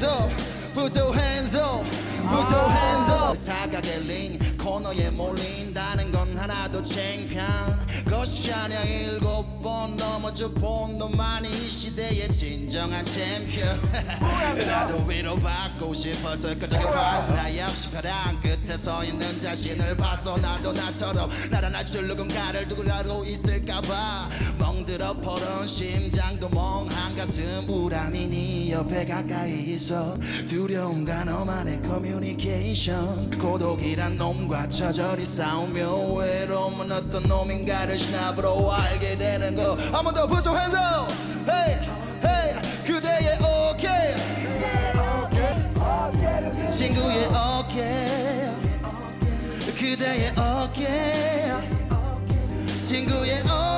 hands up. Put your hands up. Put your hands up. 사각의 링 코너에 몰린다는 건 하나도 창피한 것이 아니야. 일곱 번 넘어져 본 놈만이 이 시대의 진정한 챔피언. 나도 위로받고 싶어서 그저께 봤어 나 역시 벼랑 끝에 서 있는 자신을 봤어 나도 나처럼 나란할 줄 누군가를 누구라도 있을까봐 멍들어 심장도 멍한 가슴 불안이 네 옆에 가까이 있어. 두려움과 너만의 커뮤니케이션 고독이란 놈과 처절히 싸우며 외로움은 어떤 놈인가를 지나보러 알게 되는 거 한 번 더 부서 hands up. Hey hey 그대의 오케이 okay. 친구의 어깨. 그대의 어깨. 친구의 어깨.